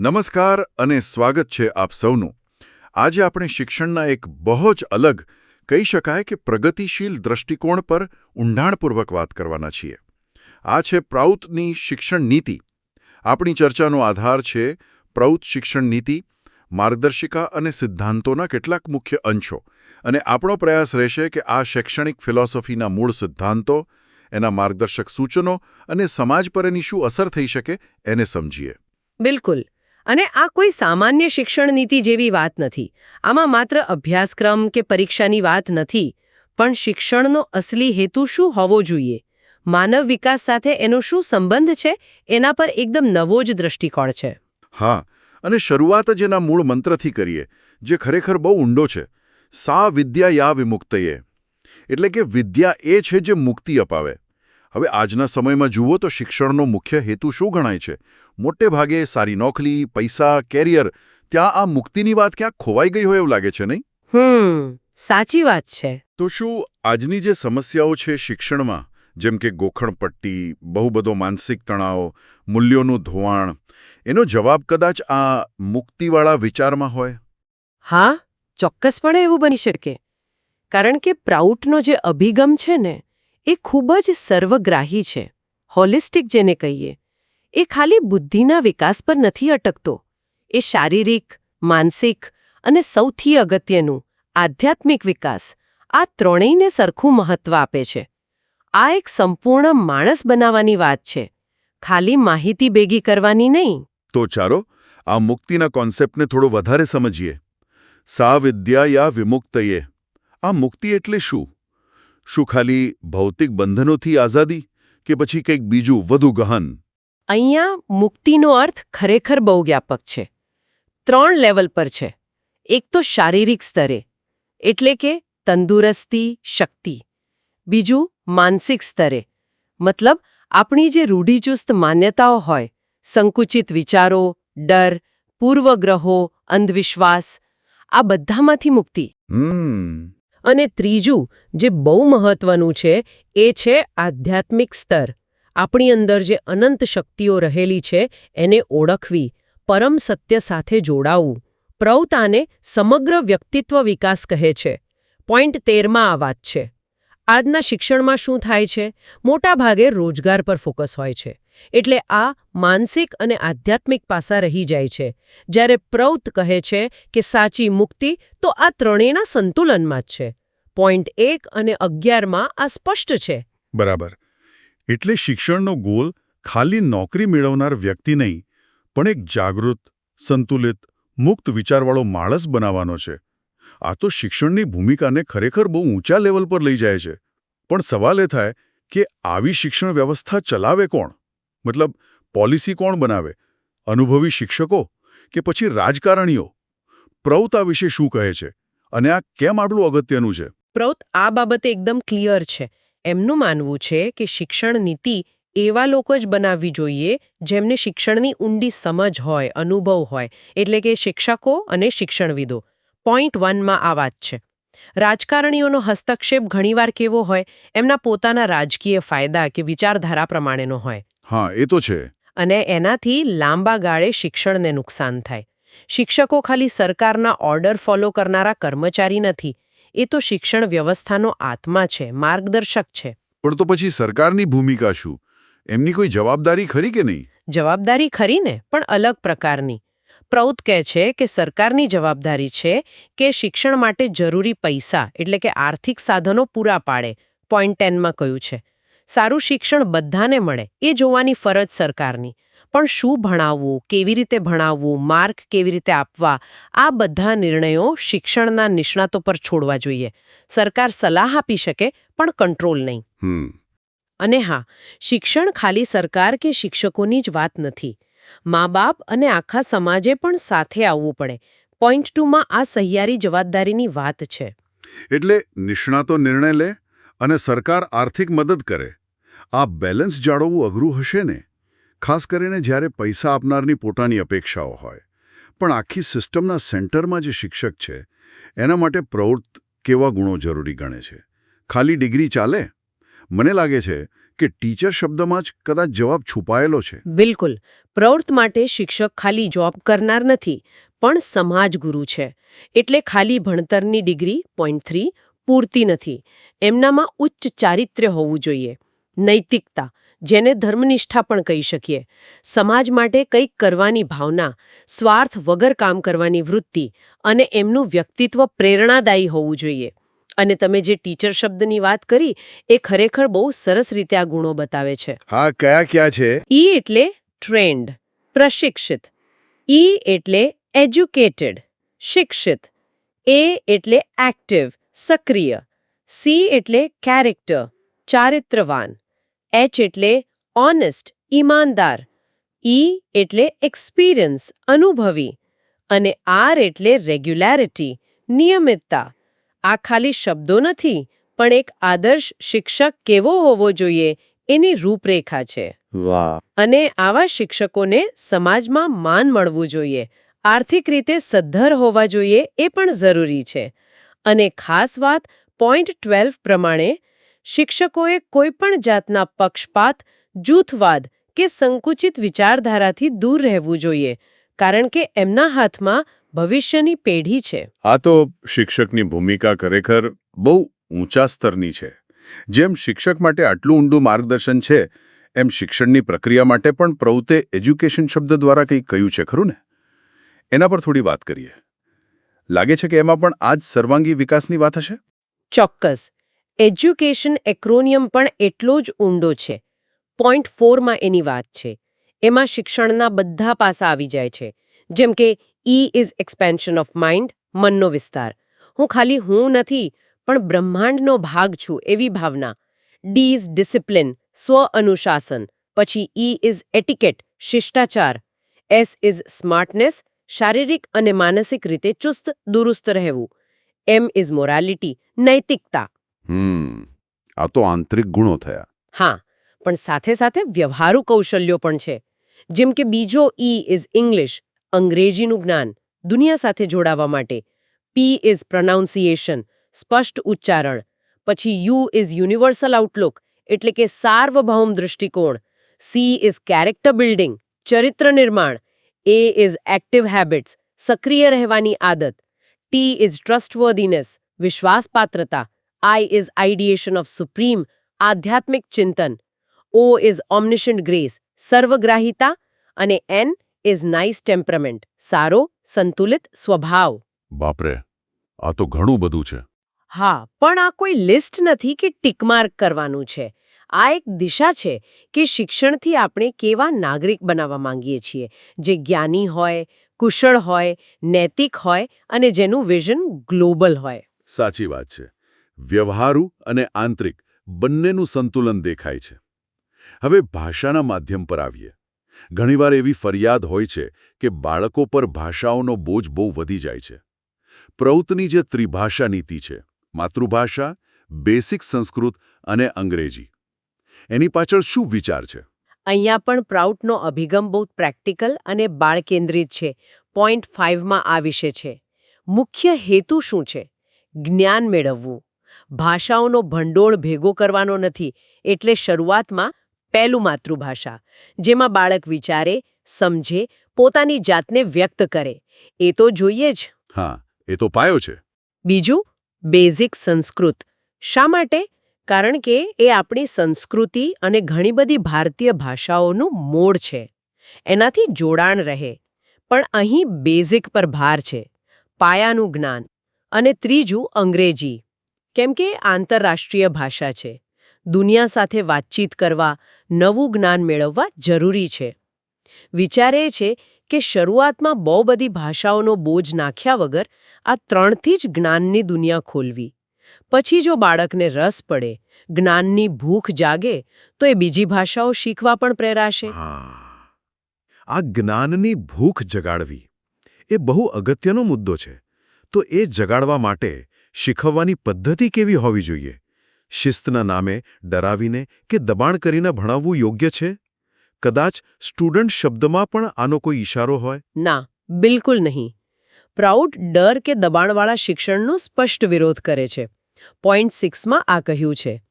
નમસ્કાર અને સ્વાગત છે આપ સૌનું. આજે આપણે શિક્ષણના એક બહુ જ અલગ, કહી શકાય કે પ્રગતિશીલ દ્રષ્ટિકોણ પર ઊંડાણપૂર્વક વાત કરવાના છીએ. આ છે પ્રાઉતની શિક્ષણ નીતિ. આપણી ચર્ચાનો આધાર છે પ્રૌત શિક્ષણ નીતિ, માર્ગદર્શિકા અને સિદ્ધાંતોના કેટલાક મુખ્ય અંશો. અને આપણો પ્રયાસ રહેશે કે આ શૈક્ષણિક ફિલોસોફીના મૂળ સિદ્ધાંતો, એના માર્ગદર્શક સૂચનો અને સમાજ પર એની શું અસર થઈ શકે એને સમજીએ. બિલકુલ. અને આ કોઈ સામાન્ય શિક્ષણ નીતિ જેવી વાત નથી. આમાં માત્ર અભ્યાસક્રમ કે પરીક્ષાની વાત નથી, પણ શિક્ષણનો અસલી હેતુ શું હોવો જોઈએ? માનવ વિકાસ સાથે એનો શું સંબંધ છે? એના પર એકદમ નવો જ દૃષ્ટિકોણ છે. હા, અને શરૂઆત જ એના મૂળ મંત્રથી કરીએ, જે ખરેખર બહુ ઊંડો છે. સા વિદ્યા યા વિમુક્તયે. એટલે કે વિદ્યા એ છે જે મુક્તિ અપાવે. હવે આજના સમયમાં જુઓ તો શિક્ષણનો મુખ્ય હેતુ શું ગણાય છે? મોટે ભાગે સારી નોકરી પૈસા કેરિયર ત્યાં આ મુક્તિની વાત ક્યાંક ખોવાઈ ગઈ હોય એવું લાગે છે નહીં? હમ સાચી વાત છે. તો શું આજની જે સમસ્યાઓ છે શિક્ષણમાં જેમ કે ગોખણપટ્ટી બહુ બધો માનસિક તણાવ મૂલ્યોનું ધોવાણ એનો જવાબ કદાચ આ મુક્તિવાળા વિચારમાં હોય? હા ચોક્કસપણે એવું બની શકે. કારણ કે પ્રાઉટનો જે અભિગમ છે ને એ ખૂબ જ સર્વગ્રાહી છે, હોલિસ્ટિક જેને કહીએ. એ ખાલી બુદ્ધિના વિકાસ પર નથી અટકતો. એ શારીરિક, માનસિક અને સૌથી અગત્યનું, આધ્યાત્મિક વિકાસ, આ ત્રણેયને સરખું મહત્વ આપે છે. આ એક સંપૂર્ણ માણસ બનાવવાની વાત છે. ખાલી માહિતી ભેગી કરવાની નહીં. તો ચાલો, આ મુક્તિના કોન્સેપ્ટને થોડો વધારે સમજીએ. સા વિદ્યા યા વિમુક્તયે? આ મુક્તિ એટલે શું? શું ખાલી ભૌતિક બંધનોથી આઝાદી કે પછી કંઈક બીજું વધુ ગહન? અહીંયા મુક્તિનો અર્થ ખરેખર બહુ વ્યાપક છે. ત્રણ લેવલ પર છે. એક તો શારીરિક સ્તરે એટલે કે તંદુરસ્તી શક્તિ. બીજું માનસિક સ્તરે મતલબ આપણી જે રૂઢિચુસ્ત માન્યતાઓ હોય સંકુચિત વિચારો ડર પૂર્વગ્રહો અંધવિશ્વાસ આ બધામાંથી મુક્તિ. અને ત્રીજું, જે બહુ મહત્વનું છે, એ છે આધ્યાત્મિક સ્તર. આપણી અંદર જે અનંત શક્તિઓ રહેલી છે, એને ઓળખવી, પરમ સત્ય સાથે જોડાવું. પ્રૌતાને સમગ્ર વ્યક્તિત્વ વિકાસ કહે છે. પોઈન્ટ તેરમાં આ વાત છે. આજના શિક્ષણમાં શું થાય છે? મોટાભાગે રોજગાર પર ફોકસ હોય છે. એટલે આ માનસિક અને આધ્યાત્મિક પાસા રહી જાય છે. જ્યારે પ્રૌત કહે છે કે સાચી મુક્તિ તો આ ત્રણેયના સંતુલનમાં જ છે. પોઈન્ટ એક અને અગિયારમાં આ સ્પષ્ટ છે. બરાબર. એટલે શિક્ષણનો ગોલ ખાલી નોકરી મેળવનાર વ્યક્તિ નહીં, પણ એક જાગૃત, સંતુલિત, મુક્ત વિચારવાળો માણસ બનાવવાનો છે. આ તો શિક્ષણની ભૂમિકાને ખરેખર બહુ ઊંચા લેવલ પર લઈ જાય છે. પણ સવાલ એ થાય કે આવી શિક્ષણ વ્યવસ્થા ચલાવે કોણ? મતલબ, પોલિસી કોણ બનાવે? અનુભવી શિક્ષકો કે પછી રાજકારણીઓ? પ્રૌત આ વિશે શું કહે છે? અને આ કેમ આટલું અગત્યનું છે? પ્રૌત, આ બાબતે એકદમ ક્લિયર છે. એમનું માનવું છે કે શિક્ષણ નીતિ એવા લોકો જ બનાવવી જોઈએ જેમને શિક્ષણની ઊંડી સમજ હોય, અનુભવ હોય, એટલે કે શિક્ષકો અને શિક્ષણવિદો. પોઈન્ટ વનમાં આ વાત છે. રાજકારણીઓનો હસ્તક્ષેપ ઘણીવાર કેવો હોય? એમના પોતાના રાજકીય ફાયદા કે વિચારધારા પ્રમાણેનો હોય. હા એ તો છે. અને એનાથી લાંબા ગાળે શિક્ષણને નુકસાન થાય. શિક્ષકો ખાલી સરકારના ઓર્ડર ફોલો કરનારા કર્મચારી નથી. એ તો શિક્ષણ વ્યવસ્થાનો આત્મા છે માર્ગદર્શક છે. પણ તો પછી સરકારની ભૂમિકા શું? એમની કોઈ જવાબદારી ખરી કે નહીં? જવાબદારી ખરી ને પણ અલગ પ્રકારની. પ્રૌત કહે છે કે સરકારની જવાબદારી છે કે શિક્ષણ માટે જરૂરી પૈસા એટલે કે આર્થિક સાધનો પૂરા પાડે. પોઈન્ટ ટેનમાં કહ્યું છે. સારું શિક્ષણ બધાને મળે એ જોવાની ફરજ સરકારની. પણ શું ભણાવવું કેવી રીતે ભણાવવું માર્ક કેવી રીતે આપવા આ બધા નિર્ણયો શિક્ષણના નિષ્ણાતો પર છોડવા જોઈએ. સરકાર સલાહ આપી શકે પણ કંટ્રોલ નહીં. અને હા શિક્ષણ ખાલી સરકાર કે શિક્ષકોની જ વાત નથી. મા બાપ અને આખા સમાજે પણ સાથે આવવું પડે. પોઈન્ટ ટુમાં આ સહિયારી જવાબદારીની વાત છે. એટલે નિષ્ણાતો નિર્ણય લે અને સરકાર આર્થિક મદદ કરે. આ બેલેન્સ જાળવવું અઘરું હશે ને? ખાસ કરીને જ્યારે પૈસા આપનારની પોતાની અપેક્ષાઓ હોય. પણ આખી સિસ્ટમના સેન્ટરમાં જે શિક્ષક છે, એના માટે પ્રવૃત્ત કેવા ગુણો જરૂરી ગણે છે? ખાલી ડિગ્રી ચાલે? મને લાગે છે કે ટીચર શબ્દમાં જ કદાચ જવાબ છુપાયેલો છે. બિલકુલ. પ્રવૃત્ત માટે શિક્ષક ખાલી જોબ કરનાર નથી, પણ સમાજગુરુ છે. એટલે ખાલી ભણતરની ડિગ્રી પોઈન્ટ થ્રી પૂરતી નથી. એમનામાં ઉચ્ચ ચારિત્ર્ય હોવું જોઈએ. નૈતિકતા જેને ધર્મનિષ્ઠા પણ કહી શકીએ. સમાજ માટે કંઈક કરવાની ભાવના સ્વાર્થ વગર કામ કરવાની વૃત્તિ અને એમનું વ્યક્તિત્વ પ્રેરણાદાયી હોવું જોઈએ. અને તમે જે ટીચર શબ્દની વાત કરી એ ખરેખર બહુ સરસ રીતે આ ગુણો બતાવે છે. હા કયા કયા છે? ઈ એટલે ટ્રેન્ડ પ્રશિક્ષિત. ઈ એટલે એજ્યુકેટેડ શિક્ષિત. એ એટલે એક્ટિવ સક્રિય. સી એટલે કેરેક્ટર ચારિત્રવાન. એચ એટલે ઓનેસ્ટ ઈમાનદાર. ઈ એટલે એક્સપિરિયન્સ અનુભવી. અને આર એટલે રેગ્યુલેરિટી નિયમિતતા. આ ખાલી શબ્દો નથી પણ એક આદર્શ શિક્ષક કેવો હોવો જોઈએ એની રૂપરેખા છે. અને આવા શિક્ષકોને સમાજમાં માન મળવું જોઈએ. આર્થિક રીતે સદ્ધર હોવા જોઈએ એ પણ જરૂરી છે. અને ખાસ વાત પોઈન્ટ ટ્વેલ્વ પ્રમાણે શિક્ષકોએ કોઈપણ જાતના પક્ષપાત જૂથવાદ કે સંકુચિત વિચારધારાથી દૂર રહેવું જોઈએ કારણ કે એમના હાથમાં ભવિષ્યની પેઢી છે. આ તો શિક્ષકની ભૂમિકા ખરેખર બહુ ઊંચા સ્તરની છે. જેમ શિક્ષક માટે આટલું ઊંડું માર્ગદર્શન છે એમ શિક્ષણની પ્રક્રિયા માટે પણ પ્રવૃત્તે એજ્યુકેશન શબ્દ દ્વારા કંઈક કહ્યું છે ખરું ને? એના પર થોડી વાત કરીએ. લાગે છે કે એમાં પણ આ જ સર્વાંગી વિકાસની વાત હશે? ચોક્કસ. એજ્યુકેશન એક્રોનિયમ પણ એટલો જ ઊંડો છે. પોઈન્ટ ફોરમાં એની વાત છે. એમાં શિક્ષણના બધા પાસા આવી જાય છે. જેમ કે E is expansion of mind મનનો વિસ્તાર. હું ખાલી હું નથી, પણ બ્રહ્માંડનો ભાગ છું એવી ભાવના. ડી ઇઝ ડિસિપ્લિન સ્વ અનુશાસન. પછી ઈ ઇઝ એટિકેટ શિષ્ટાચાર. એસ ઇઝ સ્માર્ટનેસ શારીરિક અને માનસિક રીતે ચુસ્ત, દુરુસ્ત રહેવું. એમ ઇઝ મોરાલિટી નૈતિકતા. હમ. આ તો આંતરિક ગુણો થયા. હા, પણ સાથે સાથે વ્યવહારુ કૌશલ્યો પણ છે. જેમ કે બીજો ઈ ઇઝ ઇંગ્લિશ અંગ્રેજીનું જ્ઞાન, દુનિયા સાથે જોડાવા માટે. પી ઇઝ પ્રનાઉન્સિએશન સ્પષ્ટ ઉચ્ચારણ. પછી યુ ઇઝ યુનિવર્સલ આઉટલુક એટલે કે સાર્વભૌમ દૃષ્ટિકોણ. સી ઇઝ કેરેક્ટર બિલ્ડિંગ ચરિત્ર નિર્માણ. એ ઇઝ એક્ટિવ હેબિટ્સ સક્રિય રહેવાની આદત. T is trustworthiness વિશ્વાસપાત્રતા. I is ideation of supreme આધ્યાત્મિક ચિંતન ઓ ઇઝ ઓમનિશન્ટ ગ્રેસ સર્વગ્રાહિતા અને એન ઇઝ નાઇસ ટેમ્પરમેન્ટ સારો સંતુલિત સ્વભાવ બાપરે આ તો ઘણું બધું છે. હા પણ આ કોઈ લિસ્ટ નથી કે ટિકમાર્ક કરવાનું છે. આ એક દિશા છે કે શિક્ષણથી આપણે કેવા નાગરિક બનાવવા માંગીએ છીએ. જે જ્ઞાની હોય કુશળ હોય નૈતિક હોય અને જેનું વિઝન ગ્લોબલ હોય. સાચી વાત છે. વ્યવહારુ અને આંતરિક બંનેનું સંતુલન દેખાય છે. હવે ભાષાના માધ્યમ પર આવીએ. ઘણીવાર એવી ફરિયાદ હોય છે કે બાળકો પર ભાષાઓનો બોજ બહુ વધી જાય છે. પ્રૌતની જે ત્રિભાષા નીતિ છે, માતૃભાષા, બેસિક સંસ્કૃત અને અંગ્રેજી, એની પાછળ શું વિચાર છે? અહીંયા પણ પ્રાઉટનો અભિગમ બહુ પ્રેક્ટિકલ અને બાળકેન્દ્રિત છે. પોઈન્ટ ફાઇવમાં આ વિશે છે. મુખ્ય હેતુ શું છે? જ્ઞાન મેળવવું. ભાષાઓનો ભંડોળ ભેગો કરવાનો નથી એટલે શરૂઆતમાં પહેલું માતૃભાષા જેમાં બાળક વિચારે સમજે પોતાની જાતને વ્યક્ત કરે. એ તો જોઈએ જ. હા એ તો પાયો છે. બીજું બેઝિક સંસ્કૃત. શા માટે? કારણ કે એ આપણી સંસ્કૃતિ અને ઘણી બધી ભારતીય ભાષાઓનું મૂળ છે. એનાથી જોડાણ રહે. પણ અહીં બેઝિક પર ભાર છે. પાયાનું જ્ઞાન. અને ત્રીજું અંગ્રેજી. કેમ કે આંતરરાષ્ટ્રીય ભાષા છે. દુનિયા સાથે વાતચીત કરવા, નવું જ્ઞાન મેળવવા જરૂરી છે. વિચાર એ છે કે શરૂઆતમાં બહુ બધી ભાષાઓનો બોજ નાખ્યા વગર આ ત્રણથી જ જ્ઞાનની દુનિયા ખોલવી. પછી જો બાળકને રસ પડે, જ્ઞાનની ભૂખ જાગે, તો એ બીજી ભાષાઓ શીખવા પણ પ્રેરાશે. આ જ્ઞાનની ભૂખ જગાડવી એ બહુ અગત્યનો મુદ્દો છે. તો એ જગાડવા માટે શીખવવાની પદ્ધતિ કેવી હોવી જોઈએ? શિસ્તના નામે ડરાવીને કે દબાણ કરીને ભણાવવું યોગ્ય છે? કદાચ સ્ટુડન્ટ શબ્દમાં પણ આનો કોઈ ઈશારો હોય? ના, બિલકુલ નહીં. પ્રાઉડ, ડર કે દબાણવાળા શિક્ષણનો સ્પષ્ટ વિરોધ કરે છે. પોઈન્ટ સિક્સમાં આ કહ્યું છે.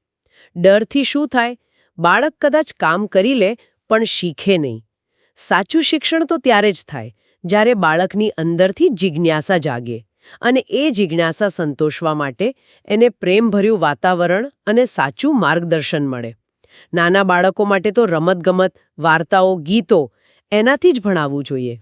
ડરથી શું થાય? બાળક કદાચ કામ કરી લે, પણ શીખે નહીં. સાચું શિક્ષણ તો ત્યારે જ થાય, જ્યારે બાળકની અંદરથી જિજ્ઞાસા જાગે. અને એ જિજ્ઞાસા સંતોષવા માટે એને પ્રેમભર્યું વાતાવરણ અને સાચું માર્ગદર્શન મળે. નાના બાળકો માટે તો રમતગમત વાર્તાઓ ગીતો એનાથી જ ભણાવવું જોઈએ.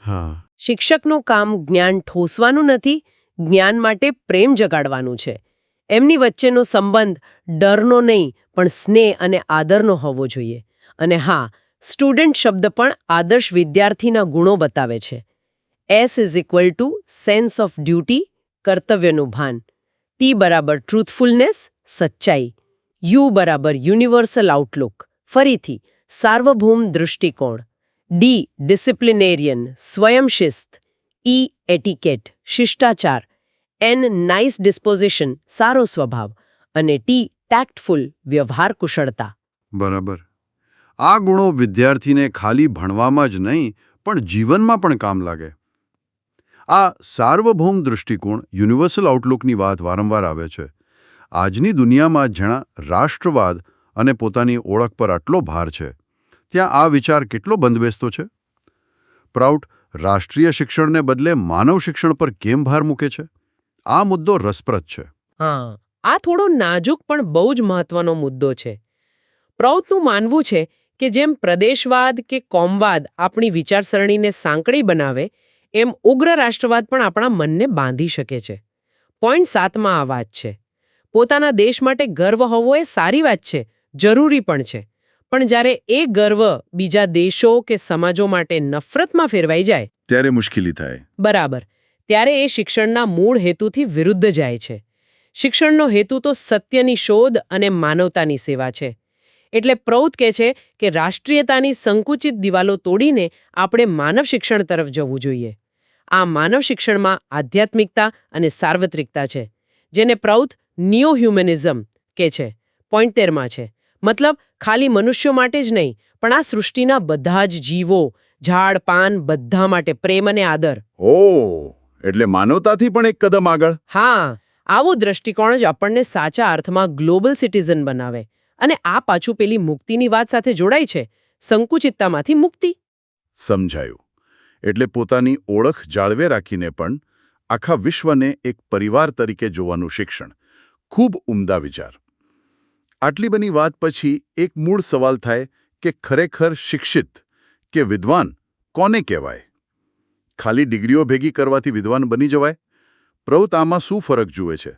શિક્ષકનું કામ જ્ઞાન ઠોસવાનું નથી જ્ઞાન માટે પ્રેમ જગાડવાનું છે. એમની વચ્ચેનો સંબંધ ડરનો નહીં પણ સ્નેહ અને આદરનો હોવો જોઈએ. અને હા સ્ટુડન્ટ શબ્દ પણ આદર્શ વિદ્યાર્થીના ગુણો બતાવે છે. S is equal to sense of duty કર્તવ્યનું ભાન ટી બરાબર ટ્રુથફુલનેસ સચ્ચાઈ. યુ બરાબર યુનિવર્સલ આઉટલુક ફરીથી, સાર્વભૌમ દૃષ્ટિકોણ. ડી ડિસિપ્લિનેરિયન સ્વયંશિસ્ત ઈ એટિકેટ શિષ્ટાચાર. એન નાઇસ ડિસ્પોઝિશન સારો સ્વભાવ. અને ટી ટેક્ટફુલ વ્યવહાર કુશળતા. બરાબર. આ ગુણો વિદ્યાર્થીને ખાલી ભણવામાં જ નહીં, પણ જીવનમાં પણ કામ લાગે. આ સાર્વભૌમ દૃષ્ટિકોણ યુનિવર્સલ આઉટલુકની વાત વારંવાર આવે છે. આજની દુનિયામાં જણા રાષ્ટ્રવાદ અને પોતાની ઓળખ પર આટલો ભાર છે, ત્યાં આ વિચાર કેટલો બંધબેસતો છે? પ્રાઉટ રાષ્ટ્રીય શિક્ષણને બદલે માનવ શિક્ષણ પર કેમ ભાર મૂકે છે? આ મુદ્દો રસપ્રદ છે. આ થોડો નાજુક પણ બહુ જ મહત્વનો મુદ્દો છે. પ્રૌતનું માનવું છે કે જેમ પ્રદેશવાદ કે કોમવાદ આપણી વિચારસરણીને સાંકડી બનાવે એમ ઉગ્ર રાષ્ટ્રવાદ પણ આપણા મનને બાંધી શકે છે. પોઈન્ટ સાતમાં આ વાત છે. પોતાના દેશ માટે ગર્વ હોવો એ સારી વાત છે જરૂરી પણ છે. પણ જ્યારે એ ગર્વ બીજા દેશો કે સમાજો માટે નફરતમાં ફેરવાઈ જાય ત્યારે મુશ્કેલી થાય. બરાબર. ત્યારે એ શિક્ષણના મૂળ હેતુથી વિરુદ્ધ જાય છે. શિક્ષણનો હેતુ તો સત્યની શોધ અને માનવતાની સેવા છે. એટલે પ્રૌત કહે છે કે રાષ્ટ્રીયતાની સંકુચિત દિવાલો તોડીને આપણે માનવ શિક્ષણ તરફ જવું જોઈએ. આ માનવ શિક્ષણમાં આધ્યાત્મિકતા અને સાર્વત્રિકતા છે જેને પ્રૌત નિયો હ્યુમેનિઝમ કે છે પોઈન્ટ તેરમાં છે. મતલબ ખાલી મનુષ્યો માટે જ નહીં પણ આ સૃષ્ટિના બધા જ જીવો ઝાડ પાન બધા માટે પ્રેમ અને આદર. ઓ એટલે માનવતાથી પણ એક કદમ આગળ. હા આવો દ્રષ્ટિકોણ જ આપણને સાચા અર્થમાં ગ્લોબલ સિટીઝન બનાવે અને આ પાછું પેલી મુક્તિની વાત સાથે જોડાય છે સંકુચિતતામાંથી મુક્તિ. સમજાયું. એટલે પોતાની ઓળખ જાળવે રાખીને પણ આખા વિશ્વને એક પરિવાર તરીકે જોવાનું શિક્ષણ. ખૂબ ઉમદા વિચાર. આટલી બની વાત પછી એક મૂળ સવાલ થાય કે ખરેખર શિક્ષિત કે વિદ્વાન કોને કહેવાય? ખાલી ડિગ્રીઓ ભેગી કરવાથી વિદ્વાન બની જવાય? પ્રૌત આમાં શું ફરક જુએ છે?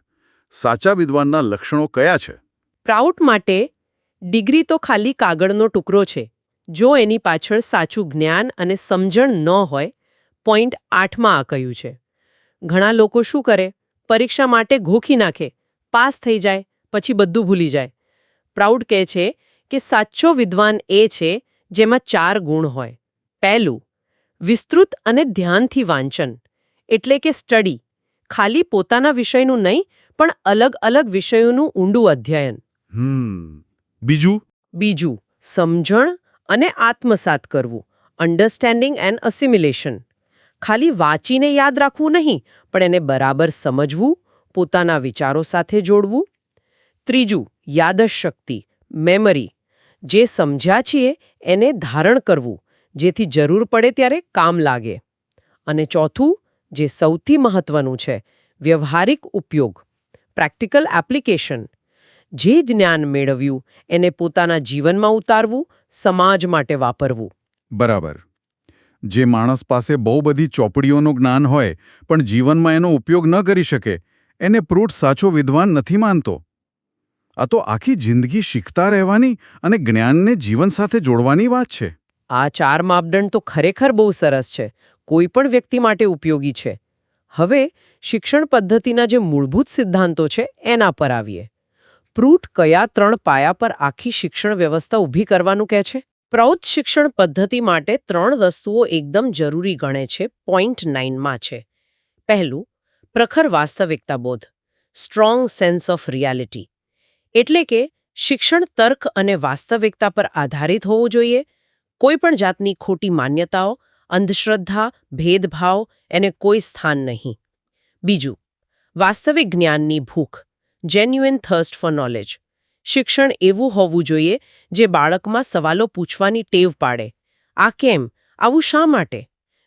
સાચા વિદ્વાનના લક્ષણો કયા છે? પ્રાઉટ માટે ડિગ્રી તો ખાલી કાગળનો ટુકડો છે. જો એની પાછળ સાચું જ્ઞાન અને સમજણ ન હોય પોઈન્ટ આઠમાં આ કહ્યું છે. ઘણા લોકો શું કરે? પરીક્ષા માટે ઘોખી નાખે પાસ થઈ જાય પછી બધું ભૂલી જાય. પ્રાઉડ કહે છે કે સાચો વિદ્વાન એ છે જેમાં ચાર ગુણ હોય. પહેલું વિસ્તૃત અને ધ્યાનથી વાંચન એટલે કે સ્ટડી ખાલી પોતાના વિષયનું નહીં પણ અલગ અલગ વિષયોનું ઊંડું અધ્યયન. બીજું? બીજું સમજણ અને આત્મસાત કરવું અન્ડરસ્ટેન્ડિંગ એન્ડ અસિમ્યુલેશન ખાલી વાંચીને યાદ રાખવું નહીં, પણ એને બરાબર સમજવું, પોતાના વિચારો સાથે જોડવું. ત્રીજું, યાદશક્તિ મેમરી જે સમજ્યા છીએ, એને ધારણ કરવું, જેથી જરૂર પડે ત્યારે કામ લાગે. અને ચોથું, જે સૌથી મહત્વનું છે, વ્યવહારિક ઉપયોગ પ્રેક્ટિકલ એપ્લિકેશન જે જ્ઞાન મેળવ્યું એને પોતાના જીવનમાં ઉતારવું સમાજ માટે વાપરવું. બરાબર. જે માણસ પાસે બહુ બધી ચોપડીઓનું જ્ઞાન હોય પણ જીવનમાં એનો ઉપયોગ ન કરી શકે એને પ્રૂટ સાચો વિદ્વાન નથી માનતો. આ તો આખી જિંદગી શીખતા રહેવાની અને જ્ઞાનને જીવન સાથે જોડવાની વાત છે. આ ચાર માપદંડ તો ખરેખર બહુ સરસ છે કોઈ પણ વ્યક્તિ માટે ઉપયોગી છે. હવે શિક્ષણ પદ્ધતિના જે મૂળભૂત સિદ્ધાંતો છે એના પર આવીએ. પ્રૂટ કયા ત્રણ પાયા પર આખી શિક્ષણ વ્યવસ્થા ઊભી કરવાનું કહે છે? પ્રૌત શિક્ષણ પદ્ધતિ માટે ત્રણ વસ્તુઓ એકદમ જરૂરી ગણે છે પોઈન્ટ નાઇનમાં છે. પહેલું, પ્રખર વાસ્તવિકતા બોધ સ્ટ્રોંગ સેન્સ ઓફ રિયાલિટી એટલે કે, શિક્ષણ તર્ક અને વાસ્તવિકતા પર આધારિત હોવું જોઈએ. કોઈપણ જાતની ખોટી માન્યતાઓ, અંધશ્રદ્ધા, ભેદભાવ, એને કોઈ સ્થાન નહીં. બીજું, વાસ્તવિક જ્ઞાનની ભૂખ જેન્યુઇન થર્સ્ટ ફોર નોલેજ શિક્ષણ એવું હોવું જોઈએ જે બાળકમાં સવાલો પૂછવાની ટેવ પાડે. આ કેમ? આવું શા માટે?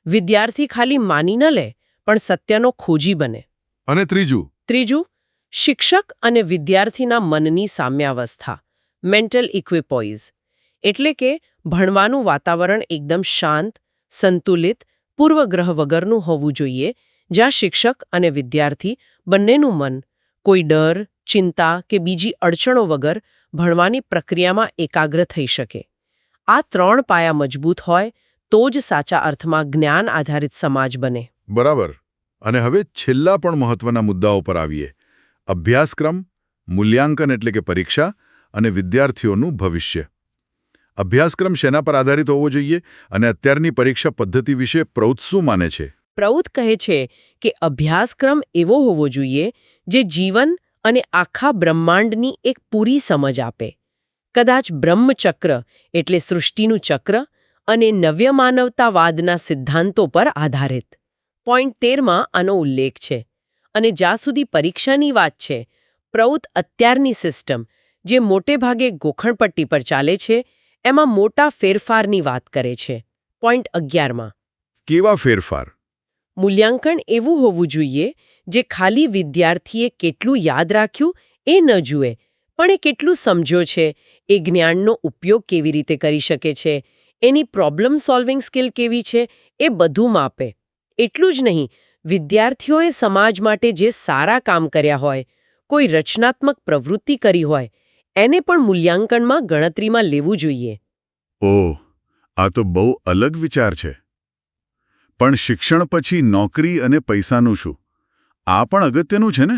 વિદ્યાર્થી ખાલી માની ન લે પણ સત્યનો ખોજી બને. અને ત્રીજું? ત્રીજું શિક્ષક અને વિદ્યાર્થીના મનની સામ્યાવસ્થા મેન્ટલ ઇક્વિપોઇઝ એટલે કે ભણવાનું વાતાવરણ એકદમ શાંત સંતુલિત પૂર્વગ્રહ વગરનું હોવું જોઈએ જ્યાં શિક્ષક અને વિદ્યાર્થી બંનેનું મન કોઈ ડર, ચિંતા કે બીજી અડચણો વગર ભણવાની પ્રક્રિયામાં એકાગ્ર થઈ શકે. આ ત્રણ પાયા મજબૂત હોય તો જ સાચા અર્થમાં જ્ઞાન આધારિત સમાજ બને. બરાબર. અને હવે છેલ્લા પણ મહત્વના મુદ્દાઓ પર આવીએ. અભ્યાસક્રમ, મૂલ્યાંકન એટલે કે પરીક્ષા અને વિદ્યાર્થીઓનું ભવિષ્ય. અભ્યાસક્રમ શેના પર આધારિત હોવો જોઈએ અને અત્યારની પરીક્ષા પદ્ધતિ વિશે પ્રૌત્સુ માને છે? પ્રૌત કહે છે કે અભ્યાસક્રમ એવો હોવો જોઈએ જે જીવન અને આખા બ્રહ્માંડની એક પૂરી સમજ આપે. કદાચ બ્રહ્મચક્ર એટલે સૃષ્ટિનું ચક્ર અને નવ્ય માનવતાવાદના સિદ્ધાંતો પર આધારિત. પોઈન્ટ તેરમાં આનો ઉલ્લેખ છે અને જ્યાં સુધી પરીક્ષાની વાત છે પ્રૌત અત્યારની સિસ્ટમ જે મોટે ભાગે ગોખણપટ્ટી પર ચાલે છે, એમાં મોટા ફેરફારની વાત કરે છે. પોઈન્ટ અગિયારમાં. કેવા ફેરફાર? મૂલ્યાંકન એવું હોવું જોઈએ જે ખાલી વિદ્યાર્થીએ કેટલું યાદ રાખ્યું એ ન જુએ, પણ એ કેટલું સમજ્યો છે, એ જ્ઞાનનો ઉપયોગ કેવી રીતે કરી શકે છે, એની પ્રોબ્લેમ સોલ્વિંગ સ્કિલ કેવી છે, એ બધું માપે. એટલું જ નહીં, વિદ્યાર્થીઓએ સમાજ માટે જે સારા કામ કર્યા હોય, કોઈ રચનાત્મક પ્રવૃત્તિ કરી હોય, એને પણ મૂલ્યાંકનમાં ગણતરીમાં લેવું જોઈએ. ઓહ, આ તો બહુ અલગ વિચાર છે. પણ શિક્ષણ પછી નોકરી અને પૈસાનું શું? આ પણ અગત્યનું છે ને?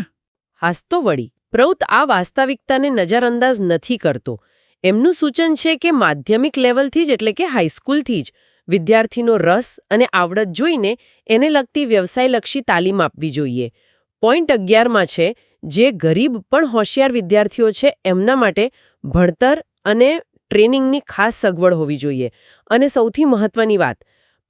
હાસ્તો વળી પ્રૌત આ વાસ્તવિકતાને નજરઅંદાજ નથી કરતો. એમનું સૂચન છે કે માધ્યમિક લેવલથી જ એટલે કે હાઈસ્કૂલથી જ વિદ્યાર્થીનો રસ અને આવડત જોઈને એને લગતી વ્યવસાયલક્ષી તાલીમ આપવી જોઈએ. પોઈન્ટ અગિયારમાં છે, જે ગરીબ પણ હોશિયાર વિદ્યાર્થીઓ છે, એમના માટે ભણતર અને ટ્રેનિંગની ખાસ સગવડ હોવી જોઈએ. અને સૌથી મહત્વની વાત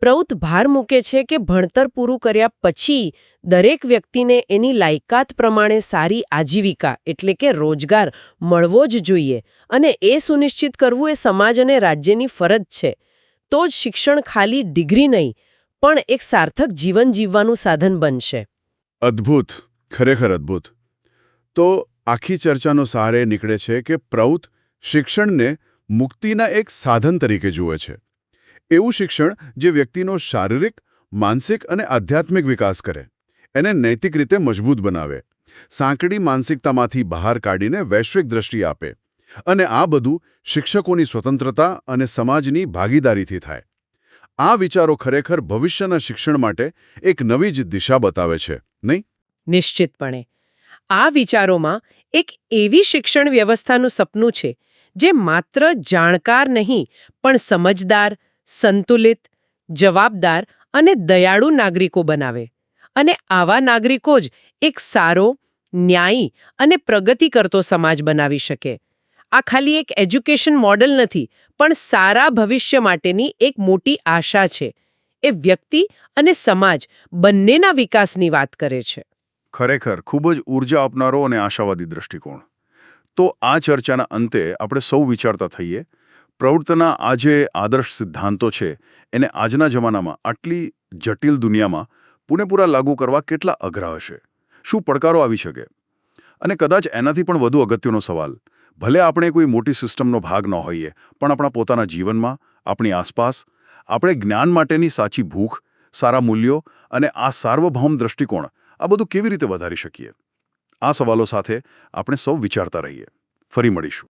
પ્રૌત ભાર મૂકે છે કે ભણતર પૂરું કર્યા પછી દરેક વ્યક્તિને એની લાયકાત પ્રમાણે સારી આજીવિકા એટલે કે રોજગાર મળવો જ જોઈએ અને એ સુનિશ્ચિત કરવું એ સમાજ અને રાજ્યની ફરજ છે. તો જ શિક્ષણ ખાલી ડિગ્રી નહીં, પણ એક સાર્થક જીવન જીવવાનું સાધન બનશે. અદ્ભુત. ખરેખર અદ્ભુત. તો આખી ચર્ચાનો સાર એ નીકળે છે કે પ્રૌત શિક્ષણને મુક્તિના એક સાધન તરીકે જુએ છે. એવું શિક્ષણ જે વ્યક્તિનો શારીરિક, માનસિક અને આધ્યાત્મિક વિકાસ કરે. એને નૈતિક રીતે મજબૂત બનાવે. સાંકડી માનસિકતામાંથી બહાર કાઢીને વૈશ્વિક દ્રષ્ટિ આપે. અને આ બધું શિક્ષકોની સ્વતંત્રતા અને સમાજની ભાગીદારીથી થાય. આ વિચારો ખરેખર ભવિષ્યના શિક્ષણ માટે એક નવી જ દિશા બતાવે છે, નહીં? નિશ્ચિતપણે. આ વિચારોમાં એક એવી શિક્ષણ વ્યવસ્થાનું સપનું છે, જે માત્ર જાણકાર નહીં, પણ સમજદાર સંતુલિત, જવાબદાર અને દયાળુ નાગરિકો બનાવે. અને આવા નાગરિકો જ એક સારો, ન્યાયી અને પ્રગતિ કરતો સમાજ બનાવી શકે. આ ખાલી એક એજ્યુકેશન મોડલ નથી, પણ સારા ભવિષ્ય માટેની એક મોટી આશા છે. એ વ્યક્તિ અને સમાજ બંનેના વિકાસની વાત કરે છે. ખરેખર ખૂબ જ ઊર્જા આપનારો અને આશાવાદી દૃષ્ટિકોણ તો આ ચર્ચાના અંતે આપણે સૌ વિચારતા થઈએ. પ્રવૃત્તિના આ જે આદર્શ સિદ્ધાંતો છે. એને આજના જમાનામાં આટલી જટિલ દુનિયામાં પૂરેપૂરા લાગુ કરવા કેટલા અઘરા હશે? શું પડકારો આવી શકે? અને કદાચ એનાથી પણ વધુ અગત્યનો સવાલ, ભલે આપણે કોઈ મોટી સિસ્ટમનો ભાગ ન હોઈએ, પણ આપણા પોતાના જીવનમાં, આપણી આસપાસ, આપણે જ્ઞાન માટેની સાચી ભૂખ, સારા મૂલ્યો અને આ સાર્વભૌમ દૃષ્ટિકોણ આ બધું કેવી રીતે વધારી શકીએ? આ સવાલો સાથે આપણે સૌ વિચારતા રહીએ. ફરી મળીશું.